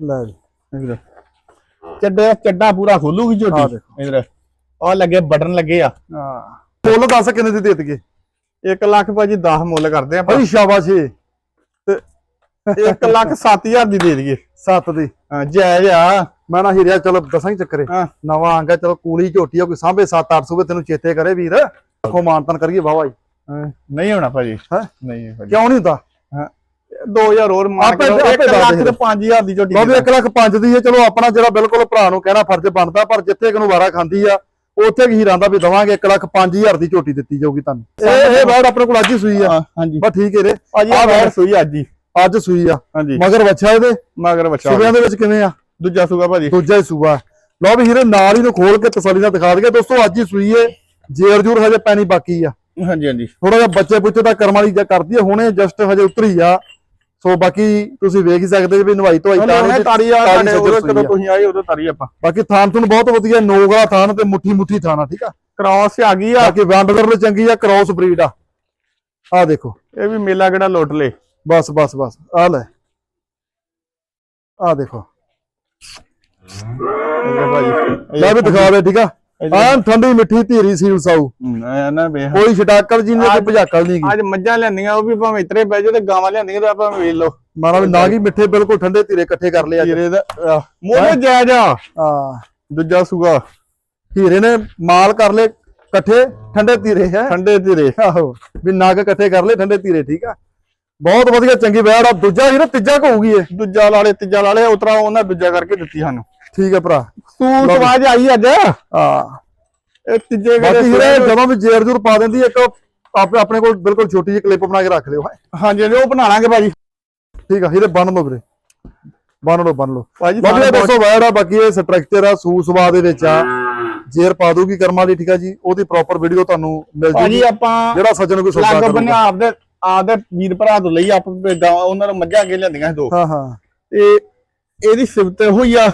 ਲੈ ਜੀ ਚੱਡਾ ਚੱਡਾ ਪੂਰਾ ਖੋਲੂਗੀ ਝੋਟੀ। ਇਧਰ ਆ ਲੱਗੇ ਬਟਨ ਲੱਗੇ ਆ। ਹਾਂ। ਮੁੱਲ ਦੱਸ ਕਿੰਨੇ ਦੀ ਦੇ ਦਈਏ 1 ਲੱਖ ਭਾਜੀ 10 ਮੁੱਲ ਕਰਦੇ ਆਪਾਂ। ਬਈ ਸ਼ਾਬਾਸ਼ ਏ 1 ਲੱਖ 7000 ਦੀ ਦੇ ਦਈਏ। ਸੱਤ ਦੀ। ਹਾਂ ਜਾਇਜ਼ ਆ। ਮੈਂ ਨਾ ਹੀਰਿਆ ਚਲੋ ਦੱਸਾਂ ਹੀ ਚੱਕਰੇ। ਨਵਾਂ ਆਂਗਾ ਚਲੋ ਕੂਲੀ ਝੋਟੀ ਆ ਕੋਈ ਸਾਂਭੇ 7-8 ਸੂਬੇ ਤੈਨੂੰ ਚੇਤੇ ਕਰੇ ਵੀਰ। ਆਖੋ ਮਾਨਤਨ ਕਰੀਏ ਵਾਹ ਹਾਂ, ਨਹੀਂ ਹੋਣਾ ਭਾਜੀ। ਹੈਂ? ਨਹੀਂ ਭਾਜੀ। ਕਿਉਂ ਨਹੀਂ ਹੁੰਦਾ? ਹਾਂ। 2000 ਹੋਰ ਮਾਰ ਕੇ ਆਪੇ 1 ਦੱਸ ਲੱਖ। ਤੇ 5000 ਦੀ ਝੋਟੀ ਬਾਬੇ 1 ਲੱਖ 5 ਦੀ ਹੈ ਚਲੋ ਆਪਣਾ ਜਿਹੜਾ ਬਿਲਕੁਲ ਭਰਾ ਨੂੰ ਕਹਿਣਾ ਫਰਜ਼ ਬਣਦਾ ਪਰ ਜਿੱਥੇ ਵਾਰਾ ਖਾਂਦੀ ਆ ਉੱਥੇ ਕੀ ਹੀਰਾਂ ਦਾ ਵੀ ਦਵਾਂਗੇ 1 ਲੱਖ 5000 ਦੀ ਝੋਟੀ ਦਿੱਤੀ ਜਾਊਗੀ ਤੁਹਾਨੂੰ। ਇਹ ਇਹ ਵਰਡ ਆਪਣੇ ਕੋਲ ਅੱਜ ਹੀ ਸੂਈ ਆ। ਹਾਂਜੀ। ਬਸ ਠੀਕ ਹੈ ਰੇ ਭਾਜੀ ਆ ਵੈਰ ਸੂਈ ਅੱਜ ਹੀ। ਅੱਜ ਸੂਈ ਆ। ਹਾਂਜੀ। ਮਗਰ ਬੱਚਾ ਇਹਦੇ। ਮਗਰ ਬੱਚਾ ਸੂਬਿਆਂ ਦੇ ਵਿੱਚ ਕਿਵੇਂ ਆ? ਦੂਜਾ ਸੂਗਾ ਭਾਜੀ। ਦੂਜਾ ਹੀ ਸੂਆ ਲਓ ਵੀ ਹੀਰੇ ਨਾਲ ਹੀ ਨੂੰ ਖੋਲ ਕੇ ਤਸੱਲੀ ਨਾਲ ਦਿਖਾ ਦਈਏ। ਦੋਸਤੋ ਅੱਜ ਹੀ ਸੂਈ ਏ। ਜੇਰ ਜੂਰ ਹਜੇ ਪੈਣੀ ਬਾਕੀ ਆ। ਹਾਂਜੀ ਹਾਂਜੀ। ਥੋੜਾ ਜਿਹਾ ਬੱਚੇ ਬੁੱਚੇ ਦਾ ਕਰਮ ਵਾਲੀ ਜਾਂ ਕਰਦੀ ਆ। ਹੁਣੇ ਜਸਟ ਹਜੇ ਉਤਰੀ ਆ। ਸੋ ਬਾਕੀ ਤੁਸੀਂ ਵੇਖ ਹੀ ਸਕਦੇ ਜੀ ਵੀ ਨਵਾਈ ਤਾਂ ਉਹਨੇ ਤਾਰੀ ਆ ਸਾਡੇ ਉਦੋਂ ਆ। ਤੁਸੀਂ ਆਏ ਉਦੋਂ ਤਾਰੀ ਆਪਾਂ। ਬਾਕੀ ਥਾਨ ਤੁਹਾਨੂੰ ਬਹੁਤ ਵਧੀਆ ਨੋਗ ਥਾਨ ਤੇ ਮੁੱਠੀ ਮੁੱਠੀ ਥਾਨ ਠੀਕ ਆ? ਕ੍ਰਾਸ ਆ ਗਈ ਆ। ਬਾਕੀ ਵੰਡਰਲ ਚੰਗੀ ਆ ਕ੍ਰਾਸ ਬਰੀਡ ਆ। ਆ ਦੇਖੋ। ਇਹ ਵੀ ਮੇਲਾ ਕਿਹੜਾ ਲੁੱਟ ਲੇ। ਬਸ ਬਸ ਬਸ ਆ ਲੈ। ਆ ਦੇਖੋ। ਲੈ ਵੀ ਦਿਖਾ ਦੇ ਠੀਕ ਆ? ਐਨ ਠੰਡੀ ਮਿੱਠੀ ਧੀਰੀ ਸੀਲ ਸਾਊ ਨਾ ਨਾ ਕੋਈ ਛਟਾਕਲ ਜੀ ਨਹੀਂ ਕੋਈ ਭਜਾਕਲ ਨਹੀਂ ਅੱਜ ਮੱਝਾਂ ਲੈਂਦੀਆਂ ਉਹ ਵੀ ਭਾਵੇਂ ਇਤਰੇ ਜਾਓ ਤੇ ਗਾਵਾਂ ਲੈਂਦੀਆਂ ਤੇ ਆਪਾਂ ਵੇਚ ਲਓ। ਮਾਰਾ ਵੀ ਨਾ ਕੀ ਮਿੱਠੇ ਬਿਲਕੁਲ ਠੰਡੇ ਧੀਰੇ ਇਕੱਠੇ ਕਰ ਲਿਆ ਹੀਰੇ ਦਾ ਮੋਹ ਜਾਇਜ਼ ਆ। ਆ ਦੂਜਾ ਸੂਗਾ ਹੀਰੇ ਨੇ ਮਾਲ ਕਰ ਲਏ ਇਕੱਠੇ ਠੰਡੇ ਧੀਰੇ ਹੈ? ਠੰਡੇ ਧੀਰੇ। ਆਹੋ। ਵੀ ਨਗ ਇਕੱਠੇ ਕਰ ਲਏ ਠੰਡੇ ਧੀਰੇ ਠੀਕ ਆ? ਬਹੁਤ ਵਧੀਆ ਚੰਗੀ ਵੈੜ ਆ। ਦੂਜਾ ਹੀ ਨਾ ਤੀਜਾ ਕਹੂਗੀ ਇਹ। ਦੂਜਾ ਲਾਲੇ ਤੀਜਾ ਲਾਲੇ ਉਤਰਾ ਉਹਨਾਂ ਦੂਜਾ ਕਰਕੇ ਦਿੱਤੀ ਸਾਨੂੰ। ਠੀਕ ਹੈ ਭਰਾ। ਤੂੰ ਸਵਾਜ ਆਈ ਅੱਜ? ਹਾਂ। ਇਹ ਤੀਜੇ ਬਾਕੀ ਜਿਹੜੇ ਜਦੋਂ ਵੀ ਜੇਰ ਜੂਰ ਪਾ ਦਿੰਦੀ ਇੱਕ ਆਪੇ ਆਪਣੇ ਕੋਲ ਬਿਲਕੁਲ ਛੋਟੀ ਜਿਹੀ ਕਲਿੱਪ ਬਣਾ ਕੇ ਰੱਖ ਲਿਓ। ਹਾਂਜੀ ਉਹ ਬਣਾ ਲਾਂਗੇ ਭਾਜੀ। ਠੀਕ ਆ ਇਹਦੇ ਬੰਨ ਲਓ ਵੀਰੇ। ਬੰਨ ਲਓ ਬੰਨ ਲਓ। ਭਾਜੀ ਬਾਕੀ ਦੋਸਤੋ ਵੈੜ ਆ ਬਾਕੀ ਇਹ ਸਟਰਕਚਰ ਆ ਸੂ ਸੁਭਾਅ ਦੇ ਵਿੱਚ ਆ। ਜੇਰ ਪਾ ਦੂਗੀ ਕਰਮਾਂ ਦੀ ਠੀਕ ਆ ਜੀ। ਉਹਦੀ ਪ੍ਰੋਪਰ ਵੀਡੀਓ ਤੁਹਾਨੂੰ ਮਿਲ ਭਾਜੀ ਜੂਗੀ। ਆਪਾਂ ਜਿਹੜਾ ਸੱਜਣ ਕੋਈ ਸੌਦਾ ਲੱਗ ਬੰਨੇ ਆਪਦੇ ਆਪਦੇ ਵੀਰ ਭਰਾ ਤੋਂ ਲਈ ਆਪ ਗਾਂ ਉਹਨਾਂ ਨੂੰ ਮੱਝਾਂ ਅੱਗੇ ਲਿਆਂਦੀਆਂ ਸੀ ਦੋ। ਹਾਂ ਹਾਂ। ਤੇ ਇਹਦੀ ਸਿਫਤ ਹੋਈ ਆ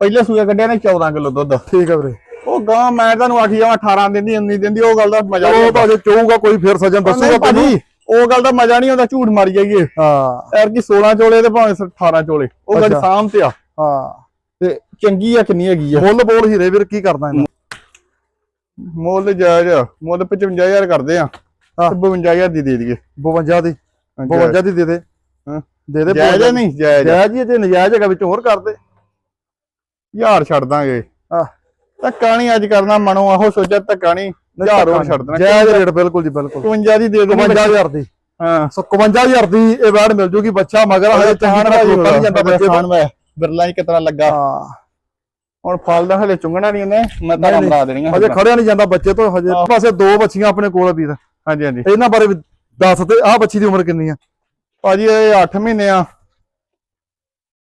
ਪਹਿਲੇ ਸੂਏ ਕੱਢਿਆ ਨੇ 14 ਕਿਲੋ ਦੁੱਧ। ਠੀਕ ਆ ਵੀਰੇ। ਉਹ ਗਾਂ ਮੈਂ ਤੁਹਾਨੂੰ ਆਖੀ ਜਾਵਾਂ 18 ਦਿੰਦੀ 19 ਦਿੰਦੀ ਉਹ ਗੱਲ ਦਾ ਮਜ਼ਾ ਨਹੀਂ ਉਹ ਜੇ ਚਾਹੂਗਾ ਕੋਈ ਫਿਰ ਸੱਜਣ ਦੱਸੂਗਾ ਭਾਜੀ ਉਹ ਗੱਲ ਦਾ ਮਜ਼ਾ ਨਹੀਂ ਆਉਂਦਾ ਝੂਠ ਮਾਰੀ ਜਾਈਏ। ਹਾਂ। ਐਰ ਕੀ 16 ਚੋਲੇ ਤੇ ਭਾਵੇਂ 18 ਚੋਲੇ ਉਹ ਗੱਲ। ਸਾਹਮ ਤੇ ਆ। ਹਾਂ। ਤੇ ਚੰਗੀ ਆ ਕਿੰਨੀ ਹੈਗੀ ਆ। ਮੁੱਲ ਬੋਲ ਹੀਰੇ ਵੀਰ ਕੀ ਕਰਦਾ ਇਹਨੂੰ? ਮੁੱਲ ਜਾਇਜ਼ ਮੁੱਲ 55000 ਕਰਦੇ ਆ। ਹਾਂ। ਤੇ 52000 ਦੀ ਦੇ ਦਈਏ। 52 ਦੀ। 52 ਦੀ ਦੇ ਦੇ। ਹਾਂ। ਦੇ ਦੇ ਜਾਇਜ਼ ਆ 52 ਨਹੀਂ? ਜਾਇਜ਼ ਆ। ਜਾਇਜ਼ ਹੀ ਹੈ, ਜੇ ਨਜਾਇਜ਼ ਹੈਗਾ ਵਿੱਚ ਹੋਰ ਕਰ ਦੇ। ਹਜ਼ਾਰ ਛੱਡ ਦਾਂਗੇ। ਹਾਂ ਧੱਕਾ ਨਹੀਂ ਅੱਜ ਕਰਨਾ ਮਨੋਂ ਆਹੋ ਸੋਚਿਆ ਧੱਕਾ ਨਹੀਂ। ਹਜ਼ਾਰ ਹੋਰ ਛੱਡ ਦੇਣਾ। ਜਾਇਜ਼ ਰੇਟ ਬਿਲਕੁਲ ਜੀ ਬਿਲਕੁਲ। 52 ਦੀ ਦੇ ਦੇਣੀ 51000 ਦੀ। ਹਾਂ। ਸੋ 51000 ਦੀ ਇਹ ਵੈੜ ਮਿਲ ਜੂਗੀ ਬੱਚਾ ਮਗਰ ਹਲੇ ਨਹੀਂ ਜਾਂਦਾ ਬੱਚੇ ਬਿਰਲਾ ਹੀ ਕਿਤਨਾ ਲੱਗਾ। ਹਾਂ। ਹੁਣ ਫਲ ਦਾ ਹਲੇ ਚੁੰਗਣਾ ਨਹੀਂ ਉਹਨੇ। ਮੈਂ ਤਾਂ ਨਹੀਂ, ਮਰਾ ਦੇਣੀਆਂ ਹਜੇ ਖੜਿਆ ਨਹੀਂ ਜਾਂਦਾ ਬੱਚੇ ਤੋਂ ਹਜੇ। ਪਾਸੇ ਦੋ ਬੱਚੀਆਂ ਆਪਣੇ ਕੋਲ ਵੀਰ। ਹਾਂਜੀ ਹਾਂਜੀ। ਇਹਨਾਂ ਬਾਰੇ ਵੀ ਦੱਸ ਤੇ ਆਹ ਬੱਚੀ ਦੀ ਉਮਰ ਕਿੰਨੀ ਆ? ਭਾਜੀ ਇਹ 8 ਮਹੀਨੇ ਆ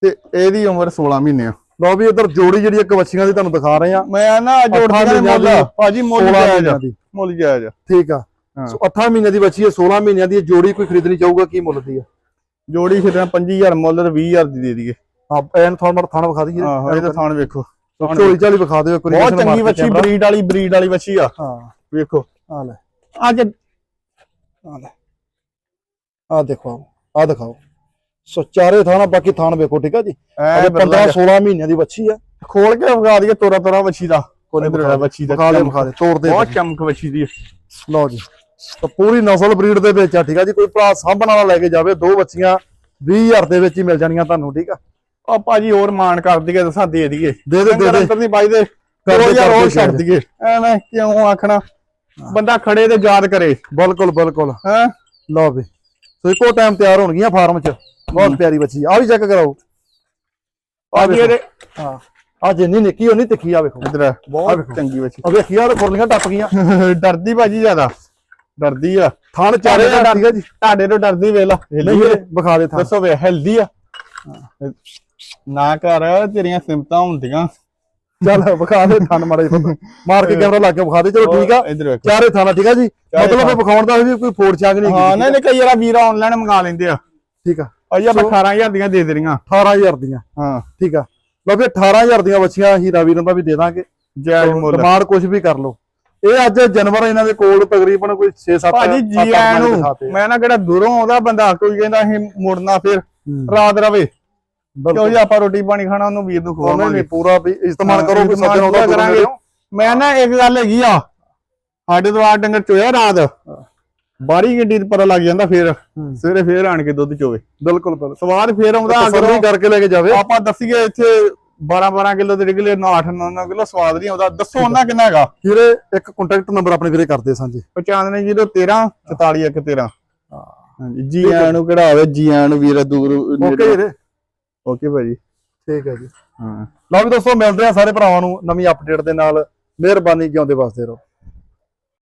ਤੇ ਇਹਦੀ ਉਮਰ 16 ਮਹੀਨੇ ਆ। ਲਓ ਵੀ ਇਧਰ ਜੋੜੀ ਜਿਹੜੀ ਇੱਕ ਬੱਚੀਆਂ ਦੀ ਤੁਹਾਨੂੰ ਦਿਖਾ ਰਹੇ ਆ। ਮੈਂ ਨਾ ਜੋੜਦੀਆਂ ਦੇ ਮਹੀਨਿਆਂ ਮੁੱਲ। ਦੀ, ਭਾਜੀ ਮੁੱਲ 16 ਜਾਇਜ਼ ਆ। ਮਹੀਨਿਆਂ ਦੀ। ਮੁੱਲ ਜਾਇਜ਼ ਆ। ਠੀਕ ਆ। ਸੋ 8 ਮਹੀਨਿਆਂ ਦੀ ਬੱਚੀ ਹੈ 16 ਮਹੀਨਿਆਂ ਦੀ ਜੋੜੀ ਕੋਈ ਖਰੀਦਣੀ ਚਾਹੂਗਾ ਕੀ ਮੁੱਲ ਦੀ ਆ? ਜੋੜੀ ਖੇਡਣਾ 25000 ਮੁੱਲ ਤੇ 20000 ਦੀ ਦੇ ਦਈਏ। ਹਾਂ ਐਨ ਥਾਣ ਥਾਣ ਵਿਖਾ ਦਈਏ। ਹਾਂ ਇਹ ਤਾਂ ਥਾਣ ਵੇਖੋ। ਝੋਲੀ ਝਾਲੀ ਵਿਖਾ ਦਿਓ ਇੱਕ ਬਹੁਤ ਚੰਗੀ ਬੱਚੀ। ਬਰੀਡ ਵਾਲੀ ਬਰੀਡ ਵਾਲੀ ਬੱਚੀ ਆ। ਹਾਂ। ਵੇਖੋ। ਆ ਲੈ। ਅੱਜ ਆ ਲੈ। ਆ ਦੇਖੋ ਆ ਦਿਖਾਓ। ਸੋ ਚਾਰੇ ਥਾਣਾ ਬਾਕੀ ਥਾਣ ਵੇਖੋ ਠੀਕ ਆ ਜੀ? ਅਜੇ 15 16 ਮਹੀਨਿਆਂ ਦੀ ਬੱਚੀ ਆ। ਖੋਲ ਕੇ ਵਿਖਾ ਦਈਏ ਤੋਰਾ ਤੋਰਾ ਬੱਚੀ ਦਾ। ਕੋਨੇ ਆ ਬੱਚੀ ਦਾ ਵਿਖਾ ਦੇ। ਵਿਖਾ ਦੇ ਤੋੜ ਦੇ ਬਹੁਤ ਚਮਕ ਬੱਚੀ ਦੀ। ਲਓ ਜੀ। ਤਾਂ ਪੂਰੀ ਨਸਲ ਬਰੀਡ ਦੇ ਵਿੱਚ ਆ ਠੀਕ ਆ ਜੀ? ਕੋਈ ਭਰਾ ਸਾਂਭਣ ਵਾਲਾ ਲੈ ਕੇ ਜਾਵੇ ਦੋ ਬੱਚੀਆਂ 20000 ਦੇ ਵਿੱਚ ਹੀ ਮਿਲ ਜਾਣੀਆਂ ਤੁਹਾਨੂੰ ਠੀਕ ਆ? ਆ ਭਾਜੀ ਹੋਰ ਮਾਨ ਕਰ ਦਈਏ ਦੱਸਾਂ ਦੇ ਦਈਏ। ਦੇ ਦੇ ਦੇ ਦੇ। ਅੰਦਰ ਨਹੀਂ ਬਾਈ ਦੇ ਕਰ ਦੇ, 2000 ਕਰ ਹੋਰ ਦੇ, ਛੱਡ ਦਈਏ। ਐਵੇਂ ਕਿਉਂ ਆਖਣਾ? ਬੰਦਾ ਖੜੇ ਤੇ ਯਾਦ ਕਰੇ। ਬਿਲਕੁਲ ਬਿਲਕੁਲ। ਹੈ? ਲਓ ਵੀ। ਸੋ ਇੱਕੋ ਟਾਈਮ ਤਿਆਰ ਹੋਣਗੀਆਂ ਫਾਰਮ 'ਚ। ਬਹੁਤ ਪਿਆਰੀ ਬੱਚੀ। ਆ ਵੀ ਚੈੱਕ ਕਰਾਓ। ਇਹਦੇ ਹਾਂ। ਆ ਜਿੰਨੀ ਨਿੱਕੀ ਉਨੀ ਤਿੱਖੀ ਆ ਵੇਖੋ। ਇਧਰ ਬਹੁਤ ਚੰਗੀ ਬੱਚੀ। ਆ ਵੇਖੀ ਆ ਖੁਰਲੀਆਂ ਟੱਪ ਗਈਆਂ। ਡਰਦੀ ਭਾਜੀ ਜ਼ਿਆਦਾ। ਡਰਦੀ ਆ। ਥਣ ਚਾਰੇ ਆ ਠੀਕ ਆ ਜੀ। ਤੁਹਾਡੇ ਤੋਂ ਡਰਦੀ ਵੇਖ ਲਾ ਨਹੀਂ ਵਿਖਾ ਦੇ ਥਣ। ਦੱਸੋ ਵੇ ਹੈਲਦੀ ਆ। ਨਾ ਕਰ ਤੇਰੀਆਂ ਸਿੰਪਤਾਂ ਹੁੰਦੀਆਂ। ਚੱਲ ਵਿਖਾ ਦੇ ਥਣ ਮਾਰੇ ਮਾਰ ਕੇ ਕੈਮਰਾ ਲਾ ਕੇ ਵਿਖਾ ਦੇ। ਚਲੋ ਠੀਕ ਆ। ਚਾਰੇ ਥਾਣਾ ਠੀਕ ਆ ਜੀ? ਮਤਲਬ। ਵਿਖਾਉਣ ਦਾ ਵੀ ਕੋਈ ਫੋੜ ਛਾਂਗ ਨਹੀਂ ਹਾਂ ਨਹੀਂ ਨਹੀਂ ਕਈ ਵਾਰ ਵੀਰ ਆਨਲਾਈਨ ਮੰਗਾ ਲੈਂਦੇ ਆ। ਠੀਕ ਆ। ਅਜੇ ਆਪਾਂ 18000 ਦੀਆਂ ਦੇ ਦੇਣੀਆਂ। 18000 ਦੀਆਂ। ਹਾਂ। ਠੀਕ ਆ। ਲਓ ਵੀ 18000 ਦੀਆਂ ਬੱਚੀਆਂ ਹੀਰਾ ਵੀਰਾਂ ਦਾ ਵੀ ਦੇ ਦਾਂਗੇ। ਜਾਇਜ਼ ਮੁੱਲ। ਡਿਮਾਂਡ ਕੁਝ ਵੀ ਕਰ ਲਓ। ਇਹ ਅੱਜ ਜਨਵਰ ਇਹਨਾਂ ਦੇ ਕੋਲ ਤਕਰੀਬਨ ਕੋਈ 6-7 ਭਾਜੀ ਜੀ ਆਇਆਂ ਨੂੰ ਮੈਂ ਨਾ ਕਿਹੜਾ ਦੂਰੋਂ ਆਉਂਦਾ ਬੰਦਾ ਕੋਈ ਕਹਿੰਦਾ ਅਸੀਂ ਮੁੜਨਾ ਫਿਰ। ਰਾਤ ਰਵੇ। ਕਿਉਂ ਜੀ ਆਪਾਂ ਰੋਟੀ ਪਾਣੀ ਖਾਣਾ ਉਹਨੂੰ ਵੀਰ ਨੂੰ ਖਵਾਵਾਂਗੇ। ਨਹੀਂ ਪੂਰਾ ਵੀ ਇਸਤੇਮਾਲ ਕਰੋ ਇਸਤੇਮਾਲ ਸੱਜਣ ਪੂਰਾ ਕਰਾਂਗੇ। ਮੈਂ ਨਾ ਇੱਕ ਗੱਲ ਹੈਗੀ ਆ ਸਾਡੇ ਆ ਡੰਗਰ ਚੋਇਆ ਰਾਤ। ਬਾਰੀ ਗੱਡੀ ਤੇ ਪਤਾ ਲੱਗ ਜਾਂਦਾ ਫਿਰ। ਸਵੇਰੇ ਫੇਰ ਆਣ ਕੇ ਦੁੱਧ ਚੋਵੇ। ਬਿਲਕੁਲ ਬਿਲਕੁਲ। ਸਵਾਦ ਫੇਰ ਆਉਂਦਾ ਅਗਰੋਂ ਕਰਕੇ ਲੈ ਕੇ ਜਾਵੇ। ਆਪਾਂ ਦੱਸੀਏ ਇੱਥੇ 12 12 ਕਿਲੋ ਦੇ 9 8 9 ਕਿਲੋ ਸਵਾਦ ਨਹੀਂ ਆਉਂਦਾ। ਦੱਸੋ ਉਹਨਾਂ ਕਿੰਨਾ ਹੈਗਾ? ਵੀਰੇ ਇੱਕ ਕੰਟੈਕਟ ਨੰਬਰ ਆਪਣੇ ਵੀਰੇ ਕਰਦੇ ਸਾਂਝੇ। 9513 4413 ਹਾਂਜੀ ਜੀ ਆਇਆਂ ਨੂੰ ਕਿਹੜਾ ਹੋਵੇ ਜੀ ਆਇਆਂ ਨੂੰ ਵੀਰ ਦੂਰ ਓਕੇ ਵੀਰੇ। ਓਕੇ ਭਾਜੀ। ਠੀਕ ਹੈ ਜੀ। ਹਾਂ। ਲਓ ਵੀ ਦੋਸਤੋ ਮਿਲਦੇ ਆ ਸਾਰੇ ਭਰਾਵਾਂ ਨੂੰ ਨਵੀਂ ਅਪਡੇਟ ਦੇ ਨਾਲ। ਮਿਹਰਬਾਨੀ ਜਿਉਂਦੇ ਵਸਦੇ ਰਹੋ।